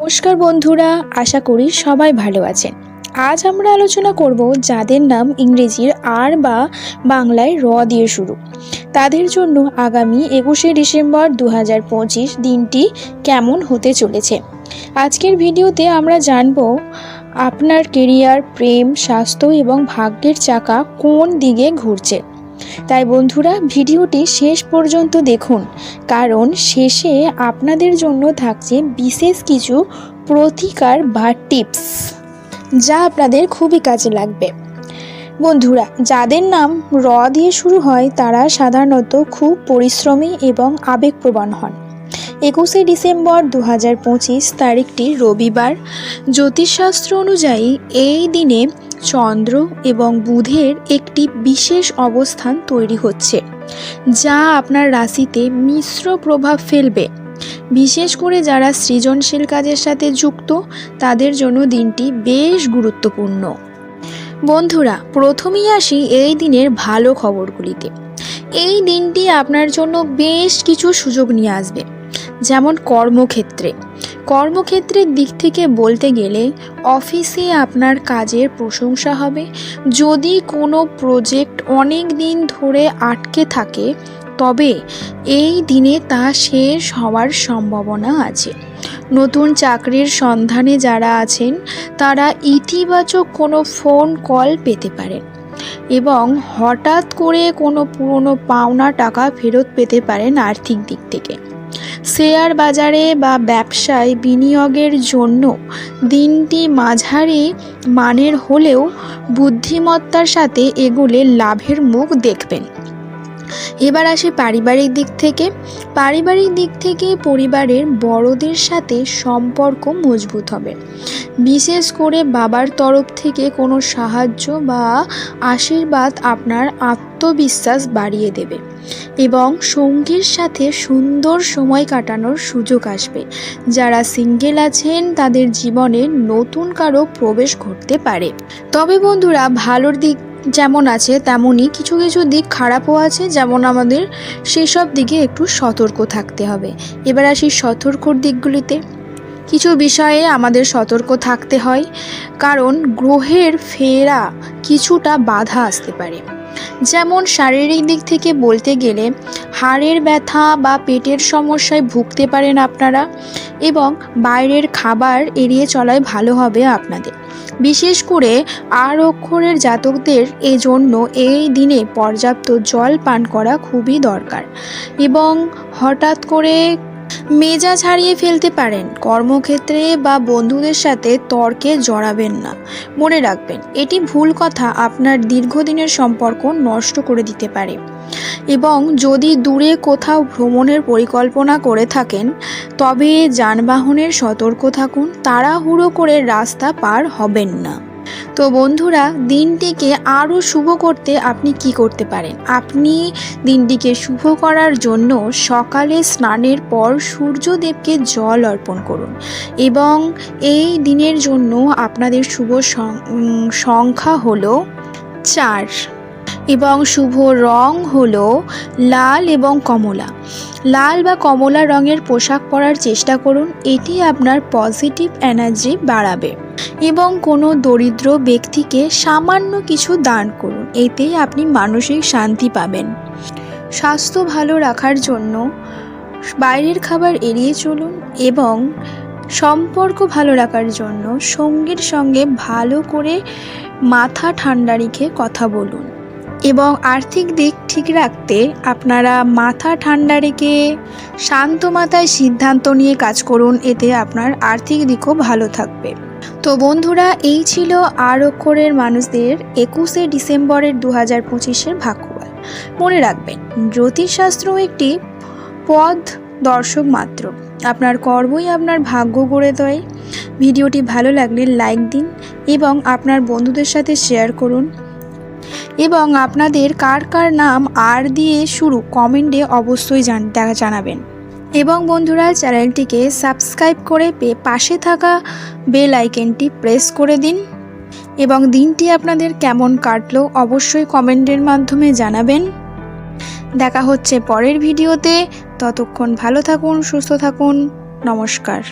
নমস্কার বন্ধুরা, আশা করি সবাই ভালো আছেন। আজ আমরা আলোচনা করব যাদের নাম ইংরেজির আর বা বাংলায় র দিয়ে শুরু। তাদের জন্য আগামী একুশে ডিসেম্বর দু হাজার পঁচিশ দিনটি কেমন হতে চলেছে? আজকের ভিডিওতে আমরা জানব আপনার কেরিয়ার, প্রেম, স্বাস্থ্য এবং ভাগ্যের চাকা কোন দিকে ঘুরছে। তাই বন্ধুরা, ভিডিওটি শেষ পর্যন্ত দেখুন, কারণ শেষে আপনাদের জন্য থাকছে বিশেষ কিছু প্রতিকার বা টিপস, যা আপনাদের খুবই কাজে লাগবে। বন্ধুরা, যাদের নাম র দিয়ে শুরু হয়, তারা সাধারণত খুব পরিশ্রমী এবং আবেগপ্রবণ হন। একুশে ডিসেম্বর দু হাজার পঁচিশ তারিখটি রবিবার। জ্যোতিষশাস্ত্র অনুযায়ী এই দিনে চন্দ্র এবং বুধের একটি বিশেষ অবস্থান তৈরি হচ্ছে, যা আপনার রাশিতে মিশ্র প্রভাব ফেলবে। বিশেষ করে যারা সৃজনশীল কাজের সাথে যুক্ত, তাদের জন্য দিনটি বেশ গুরুত্বপূর্ণ। বন্ধুরা, প্রথমেই আসি এই দিনের ভালো খবরগুলিতে। এই দিনটি আপনার জন্য বেশ কিছু সুযোগ নিয়ে আসবে, যেমন কর্মক্ষেত্রে। কর্মক্ষেত্রের দিক থেকে বলতে গেলে অফিসে আপনার কাজের প্রশংসা হবে। যদি কোনো প্রজেক্ট অনেক দিন ধরে আটকে থাকে, তবে এই দিনে তা শেষ হওয়ার সম্ভাবনা আছে। নতুন চাকরির সন্ধানে যারা আছেন, তারা ইতিবাচক কোনো ফোন কল পেতে পারেন এবং হঠাৎ করে কোনো পুরনো পাওনা টাকা ফেরত পেতে পারেন আর্থিক দিক থেকে। শেয়ার বাজারে বা ব্যবসায় বিনিয়োগের জন্য দিনটি মাঝারি মানের হলেও বুদ্ধিমত্তার সাথে এগুলে লাভের মুখ দেখবেন। এবার আসে পারিবারিক দিক থেকে। পারিবারিক দিক থেকে পরিবারের বড়দের সাথে সম্পর্ক মজবুত হবে। বিশেষ করে বাবার তরফ থেকে কোনো সাহায্য বা আশীর্বাদ আপনার আত্মবিশ্বাস বাড়িয়ে দেবে এবং সঙ্গীর সাথে সুন্দর সময় কাটানোর সুযোগ আসবে। যারা সিঙ্গেল আছেন, তাদের জীবনে নতুন কারও প্রবেশ ঘটতে পারে। তবে বন্ধুরা, ভালোর দিক যেমন আছে তেমনই কিছু কিছু দিক খারাপও আছে, যেমন আমাদের সেসব দিকে একটু সতর্ক থাকতে হবে। এবার আসি সতর্কর দিকগুলিতে। কিছু বিষয়ে আমাদের সতর্ক থাকতে হয়, কারণ গ্রহের ফেরা কিছুটা বাধা আসতে পারে। যেমন শারীরিক দিক থেকে বলতে গেলে, হাড়ের ব্যথা বা পেটের সমস্যায় ভুগতে পারেন আপনারা এবং বাইরের খাবার এড়িয়ে চলাই ভালো হবে আপনাদের। বিশেষ করে আর অক্ষরের জাতকদের এজন্য এই দিনে পর্যাপ্ত জল পান করা খুবই দরকার। এবং হঠাৎ করে মেজাজ হারিয়ে ফেলতে পারেন। কর্মক্ষেত্রে বা বন্ধুদের সাথে তর্কে জড়াবেন না। মনে রাখবেন, এটি ভুল কথা আপনার দীর্ঘদিনের সম্পর্ক নষ্ট করে দিতে পারে। এবং যদি দূরে কোথাও ভ্রমণের পরিকল্পনা করে থাকেন, তবে যানবাহনের সতর্ক থাকুন, তাড়াহুড়ো করে রাস্তা পার হবেন না। তো বন্ধুরা, দিনটিকে আরও শুভ করতে আপনি কি করতে পারেন? আপনি দিনটিকে শুভ করার জন্য সকালে স্নানের পর সূর্যদেবকে জল অর্পণ করুন এবং এই দিনের জন্য আপনাদের শুভ সংখ্যা হলো চার। এবং শুভ রং হলো লাল এবং কমলা। লাল বা কমলা রঙের পোশাক পরার চেষ্টা করুন, এটি আপনার পজিটিভ এনার্জি বাড়াবে। এবং কোনো দরিদ্র ব্যক্তিকে সামান্য কিছু দান করুন, এতে আপনি মানসিক শান্তি পাবেন। স্বাস্থ্য ভালো রাখার জন্য বাইরের খাবার এড়িয়ে চলুন এবং সম্পর্ক ভালো রাখার জন্য সঙ্গীর সঙ্গে ভালো করে মাথা ঠান্ডা রেখে কথা বলুন। এবং আর্থিক দিক ঠিক রাখতে আপনারা মাথা ঠান্ডা রেখে শান্ত মাথায় সিদ্ধান্ত নিয়ে কাজ করুন, এতে আপনার আর্থিক দিকও ভালো থাকবে। তো বন্ধুরা, এই ছিল আর অক্ষরের মানুষদের একুশে ডিসেম্বরের দু হাজার পঁচিশের ভাগ্যবাল মনে রাখবেন, জ্যোতিষশাস্ত্র একটি পদ দর্শক মাত্র। আপনার কর্মই আপনার ভাগ্য গড়ে দেয়। ভিডিওটি ভালো লাগলে লাইক দিন এবং আপনার বন্ধুদের সাথে শেয়ার করুন। এবং আপনাদের কার কার নাম আর দিয়ে শুরু কমেন্টে অবশ্যই জান, দেখা জানাবেন। এবং বন্ধুরা, চ্যানেলটিকে সাবস্ক্রাইব করে পাশে থাকা বেল আইকনটি প্রেস করে দিন। এবং দিনটি আপনাদের কেমন কাটলো অবশ্যই কমেন্টের মাধ্যমে জানাবেন। দেখা হচ্ছে পরের ভিডিওতে। ততক্ষণ ভালো থাকুন, সুস্থ থাকুন। নমস্কার।